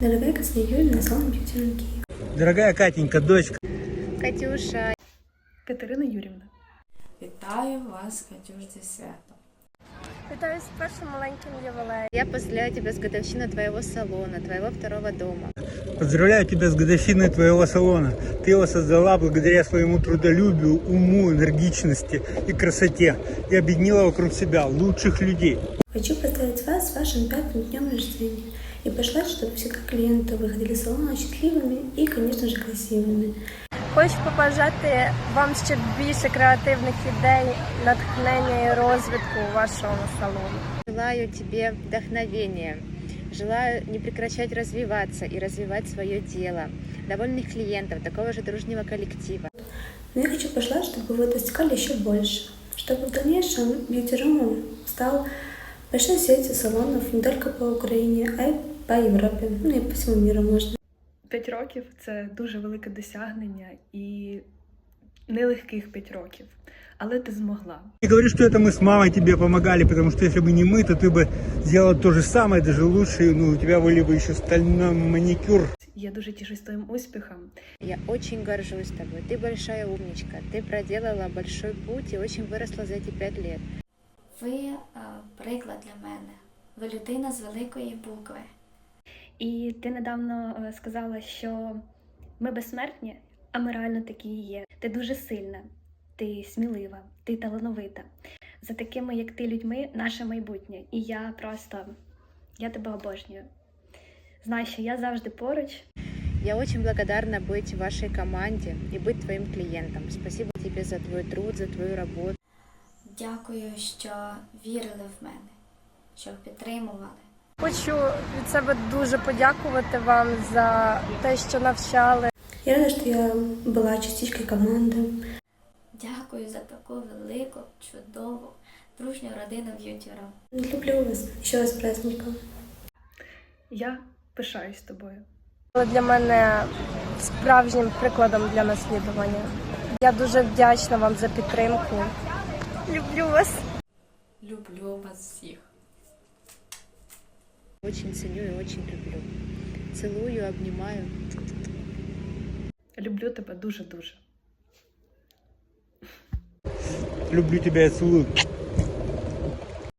Дорогая Катерина Юрьевна, салон Beauty Room Киев. Дорогая Катенька, дочка, Катюша, Катерина Юрьевна. Вітаю вас, Катюш, зі святом. Вітаю з першим маленьким ювілеєм. я поздравляю тебя с годовщиной твоего салона, твоего второго дома. поздравляю тебя с годовщиной твоего салона. Ты его создала благодаря своему трудолюбию, уму, энергичности и красоте. И объединила вокруг себя лучших людей. Хочу поздравить вас с вашим пятым днем рождения и пожелать, чтобы всегда клиенты выходили из салона счастливыми и, конечно же, красивыми. Хочу побажати вам ще більше креативних ідей, натхнення і розвитку у вашому салону. Желаю тебе вдохновения, желаю не прекращать развиваться и развивать свое дело, довольных клиентов, такого же дружнего коллектива. Но я хочу пожелать, чтобы вы достигали еще больше, чтобы в дальнейшем Beauty Room стал большой сетью салонов не только по Украине, а и по Европе, ну и по всему миру можно. П'ять років це дуже велике досягнення і нелегких п'ять років. Але ти змогла. Не говори, что это мы с мамой тебе помогали, потому что если бы не мы, то ты бы сделала то же самое, даже лучше, ну, у тебя были бы еще стальной маникюр. Я дуже тішусь твоїм успіхом. Я очень горжусь тобой, ты большая умничка, ты проделала большой путь и очень выросла за эти пять лет. Ви е, приклад для мене. Ви людина з великої букви. І ти недавно е, сказала, що ми безсмертні, а ми реально такі і є. Ти дуже сильна, ти смілива, ти талановита. За такими, як ти, людьми, наше майбутнє. І я просто я тебе обожнюю. Знай, що я завжди поруч. Я очень благодарна быть в вашей команде и быть твоим клиентом. Спасибо тебе за твой труд, за твою работу. Дякую, що вірили в мене, що підтримували. Хочу від себе дуже подякувати вам за те, що навчали. Я рада, что я была частичкой команды. Дякую за таку велику, чудову, дружню родину Beauty Room. Люблю вас. Еще раз праздником. Я пишаюсь тобою. Для мене справжнім прикладом для наслідування. Я дуже вдячна вам за підтримку. Люблю вас. Люблю вас всіх. Очень ценю и очень люблю. Целую, обнимаю. Люблю тебе дуже-дуже. Люблю тебя и целую.